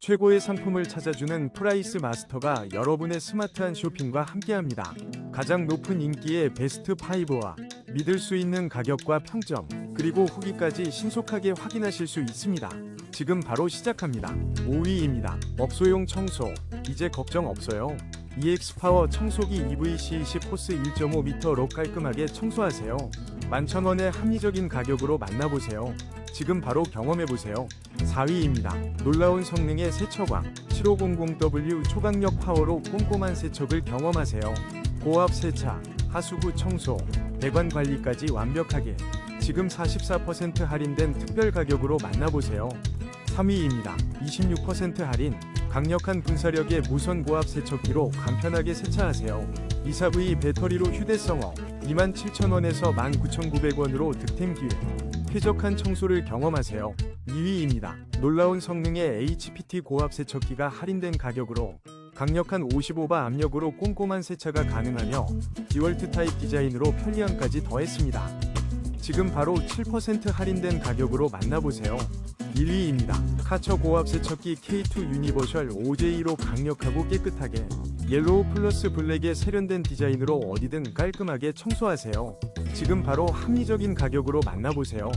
최고의 상품을 찾아주는 프라이스 마스터가 여러분의 스마트한 쇼핑과 함께합니다. 가장 높은 인기의 베스트 5와 믿을 수 있는 가격과 평점, 그리고 후기까지 신속하게 확인하실 수 있습니다. 지금 바로 시작합니다. 5위입니다. 업소용 청소. 이제 걱정 없어요. EX 파워 청소기 EVC 20 호스 1.5m로 깔끔하게 청소하세요. 11,000원의 합리적인 가격으로 만나보세요. 지금 바로 경험해보세요. 4위입니다. 놀라운 성능의 세척왕 7500W 초강력 파워로 꼼꼼한 세척을 경험하세요. 고압 세차, 하수구 청소, 배관 관리까지 완벽하게 지금 44% 할인된 특별 가격으로 만나보세요. 3위입니다. 26% 할인 강력한 분사력의 무선 고압 세척기로 간편하게 세차하세요. 24V 배터리로 휴대성어 27,000원에서 19,900원으로 득템 기회 쾌적한 청소를 경험하세요. 2위입니다. 놀라운 성능의 HPT 고압 세척기가 할인된 가격으로 강력한 55바 압력으로 꼼꼼한 세차가 가능하며 디월트 타입 디자인으로 편리함까지 더했습니다. 지금 바로 7% 할인된 가격으로 만나보세요. 1위입니다. 카처 고압 세척기 K2 유니버셜 OJ로 강력하고 깨끗하게 옐로우 플러스 블랙의 세련된 디자인으로 어디든 깔끔하게 청소하세요. 지금 바로 합리적인 가격으로 만나보세요.